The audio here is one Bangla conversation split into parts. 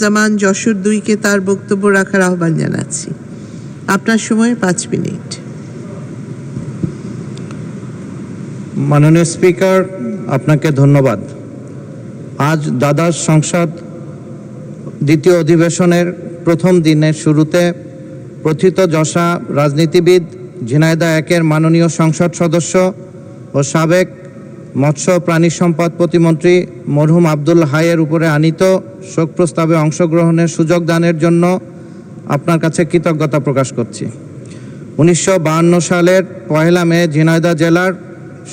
জামান যশোর দুইকে তার বক্তব্য রাখার আহ্বান জানাচ্ছি। আপনার সময় পাঁচ মিনিট। মাননীয় স্পিকার, আপনাকে ধন্যবাদ। আজ দ্বাদশ সংসদ দ্বিতীয় অধিবেশনের প্রথম দিনের শুরুতে প্রথিত যশা রাজনীতিবিদ ঝিনাইদা একের মাননীয় সংসদ সদস্য ও সাবেক মৎস্য প্রাণী সম্পদ প্রতিমন্ত্রী মরহুম আব্দুল হাইয়ের উপরে আনিত শোক প্রস্তাবে অংশগ্রহণের সুযোগ দানের জন্য আপনার কাছে কৃতজ্ঞতা প্রকাশ করছি। উনিশশো সালের পহেলা মে ঝিনাইদা জেলার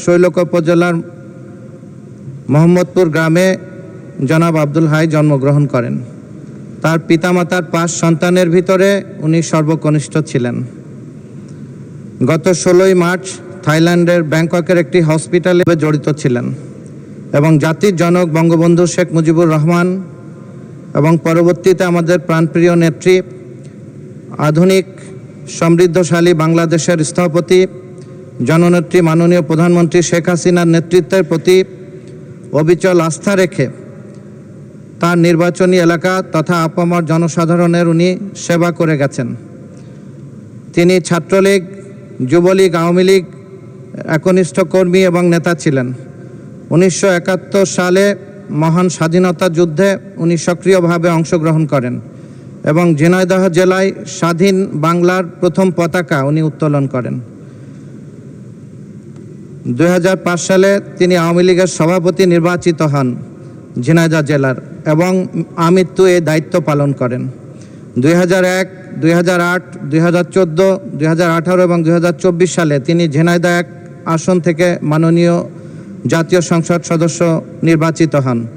শৈলক উপজেলার মোহাম্মদপুর গ্রামে জনাব আব্দুল হাই জন্মগ্রহণ করেন। তার পিতামাতার পাঁচ সন্তানের ভিতরে উনি সর্বকনিষ্ঠ ছিলেন। গত ষোলোই মার্চ থাইল্যান্ডের ব্যাংককের একটি হসপিটালে জড়িত ছিলেন এবং জাতির জনক বঙ্গবন্ধু শেখ মুজিবুর রহমান এবং পরবর্তীতে আমাদের প্রাণপ্রিয় নেত্রী, আধুনিক, সমৃদ্ধশালী বাংলাদেশের স্থপতি, জননেত্রী মাননীয় প্রধানমন্ত্রী শেখ হাসিনার নেতৃত্বের প্রতি অবিচল আস্থা রেখে তার নির্বাচনী এলাকা তথা আপামর জনসাধারণের উনি সেবা করে গেছেন। তিনি ছাত্রলীগ, যুবলীগ, আওয়ামী লীগ একনিষ্ঠ কর্মী এবং নেতা ছিলেন। উনিশশো একাত্তর সালে মহান স্বাধীনতা যুদ্ধে উনি সক্রিয়ভাবে অংশগ্রহণ করেন এবং ঝিনাইদহ জেলায় স্বাধীন বাংলার প্রথম পতাকা উনি উত্তোলন করেন। দুই হাজার পাঁচ সালে তিনি আওয়ামী লীগের সভাপতি নির্বাচিত হন ঝিনাইদহ জেলার এবং আমৃত্যু এই দায়িত্ব পালন করেন। দুই হাজার এক, দুই হাজার আট, দুই হাজার চোদ্দ, দুই হাজার আঠারো এবং দুই হাজার চব্বিশ সালে তিনি ঝিনাইদহ এক আসন থেকে মাননীয় জাতীয় সংসদ সদস্য নির্বাচিত হন।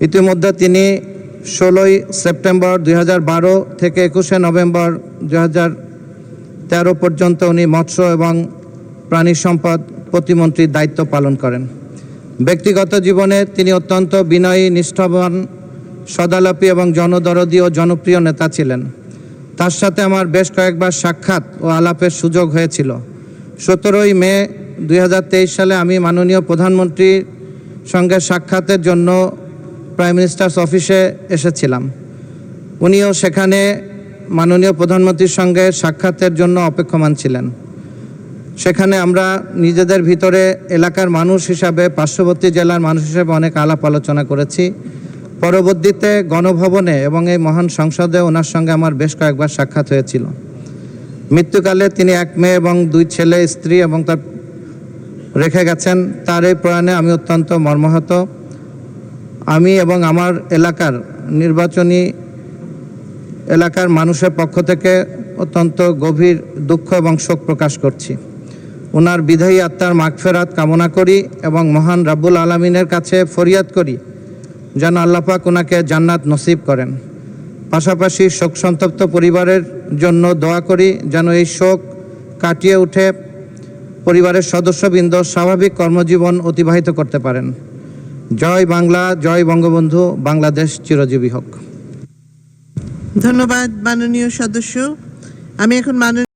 ইতিমধ্যে তিনি ষোলোই সেপ্টেম্বর দুই হাজার বারো থেকে একুশে নভেম্বর দুই পর্যন্ত উনি মৎস্য এবং প্রাণী সম্পদ প্রতিমন্ত্রীর দায়িত্ব পালন করেন। ব্যক্তিগত জীবনে তিনি অত্যন্ত বিনয়ী, নিষ্ঠাবান, সদালাপী এবং জনদরদী ও জনপ্রিয় নেতা ছিলেন। তার সাথে আমার বেশ কয়েকবার সাক্ষাৎ ও আলাপের সুযোগ হয়েছিল। সতেরোই মে দুই হাজার তেইশ সালে আমি মাননীয় প্রধানমন্ত্রীর সঙ্গে সাক্ষাতের জন্য প্রাইম মিনিস্টার্স অফিসে এসেছিলাম। উনিও সেখানে মাননীয় প্রধানমন্ত্রীর সঙ্গে সাক্ষাতের জন্য অপেক্ষমান ছিলেন। সেখানে আমরা নিজেদের ভিতরে এলাকার মানুষ হিসাবে, পার্শ্ববর্তী জেলার মানুষ হিসাবে অনেক আলাপ আলোচনা করেছি। পরবর্তীতে গণভবনে এবং এই মহান সংসদে ওনার সঙ্গে আমার বেশ কয়েকবার সাক্ষাৎ হয়েছিল। মৃত্যুকালে তিনি এক মেয়ে এবং দুই ছেলে, স্ত্রী এবং তার রেখে গেছেন। তার এই প্রয়াণে আমি অত্যন্ত মর্মাহত। আমি এবং আমার এলাকার নির্বাচনী এলাকার মানুষের পক্ষ থেকে অত্যন্ত গভীর দুঃখ এবং শোক প্রকাশ করছি। ওনার বিধায়ী আত্মার মাগফেরাত কামনা করি এবং মহান রাব্বুল আলমিনের কাছে ফরিয়াদ করি, যেন আল্লাপাক ওনাকে জান্নাত নসিব করেন। পাশাপাশি শোক সন্তপ্ত পরিবারের জন্য দোয়া করি যেন এই শোক কাটিয়ে উঠে পরিবারের সদস্যবৃন্দ স্বাভাবিক কর্মজীবন অতিবাহিত করতে পারেন। জয় বাংলা, জয় বঙ্গবন্ধু, বাংলাদেশ চিরজীবী হোক। ধন্যবাদ মাননীয় সদস্য। আমি এখন মাননীয়